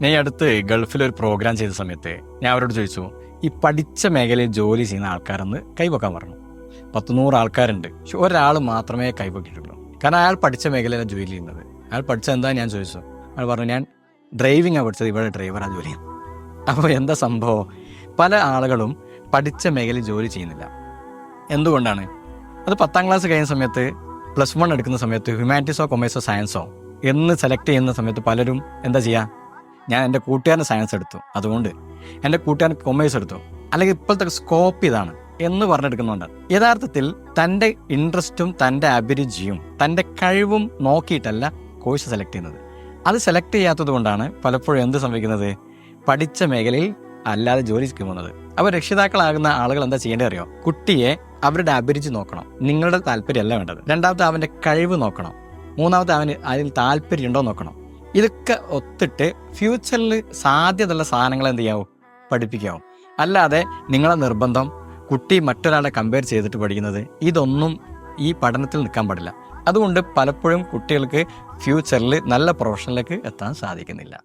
ഞാൻ ഈ അടുത്ത് ഗൾഫിൽ ഒരു പ്രോഗ്രാം ചെയ്ത സമയത്ത് ഞാൻ അവരോട് ചോദിച്ചു ഈ പഠിച്ച മേഖലയിൽ ജോലി ചെയ്യുന്ന ആൾക്കാരെന്ന് കൈവക്കാൻ പറഞ്ഞു. പത്ത് നൂറ് ആൾക്കാരുണ്ട്. പക്ഷെ ഒരാൾ മാത്രമേ കൈവക്കിയിട്ടുള്ളൂ കാരണം അയാൾ പഠിച്ച മേഖലയിലാണ് ജോലി ചെയ്യുന്നത്. അയാൾ പഠിച്ചത് എന്താ ഞാൻ ചോദിച്ചു. അയാൾ പറഞ്ഞു ഞാൻ ഡ്രൈവിംഗാണ് പഠിച്ചത്. ഇവിടെ ഡ്രൈവറാണ് ജോലി അപ്പോൾ എന്താ സംഭവം? പല ആളുകളും പഠിച്ച മേഖലയിൽ ജോലി ചെയ്യുന്നില്ല. എന്തുകൊണ്ടാണ്? അത് പത്താം ക്ലാസ് കഴിഞ്ഞ സമയത്ത് പ്ലസ് വൺ എടുക്കുന്ന സമയത്ത് ഹ്യൂമാനിറ്റീസോ കൊമേഴ്സോ സയൻസോ എന്ന് സെലക്ട് ചെയ്യുന്ന സമയത്ത് പലരും എന്താ ചെയ്യുക ഞാൻ എന്റെ കൂട്ടുകാരൻ സയൻസ് എടുത്തു. അതുകൊണ്ട് എന്റെ കൂട്ടുകാരൻ കൊമേഴ്സ് എടുത്തു. അല്ലെങ്കിൽ ഇപ്പോഴത്തെ സ്കോപ്പ് ഇതാണ് എന്ന് പറഞ്ഞെടുക്കുന്നുണ്ട് യഥാർത്ഥത്തിൽ തന്റെ ഇൻട്രസ്റ്റും തന്റെ അഭിരുചിയും തന്റെ കഴിവും നോക്കിയിട്ടല്ല കോഴ്സ് സെലക്ട് ചെയ്യുന്നത്. അത് സെലക്ട് ചെയ്യാത്തത് കൊണ്ടാണ് പലപ്പോഴും എന്ത് സംഭവിക്കുന്നത്? പഠിച്ച മേഖലയിൽ അല്ലാതെ ജോലി പോകുന്നത്. അപ്പോൾ രക്ഷിതാക്കളാകുന്ന ആളുകൾ എന്താ ചെയ്യേണ്ടത് അറിയോ? കുട്ടിയെ അവരുടെ അഭിരുചി നോക്കണം. നിങ്ങളുടെ താല്പര്യമല്ല വേണ്ടത്. രണ്ടാമത്തെ അവന്റെ കഴിവ് നോക്കണം. മൂന്നാമത്തെ അവന് അതിൽ താല്പര്യമുണ്ടോ നോക്കണം. ഇതൊക്കെ ഒത്തിട്ട് ഫ്യൂച്ചറിൽ സാധ്യതയുള്ള സാധനങ്ങൾ എന്ത് ചെയ്യാവും? പഠിപ്പിക്കാവും. അല്ലാതെ നിങ്ങളെ നിർബന്ധം കുട്ടി മറ്റൊരാളെ കമ്പയർ ചെയ്തിട്ട് പഠിക്കുന്നത് ഇതൊന്നും ഈ പഠനത്തിൽ നിൽക്കാൻ പാടില്ല. അതുകൊണ്ട് പലപ്പോഴും കുട്ടികൾക്ക് ഫ്യൂച്ചറിൽ നല്ല പ്രൊഫഷനിലേക്ക് എത്താൻ സാധിക്കുന്നില്ല.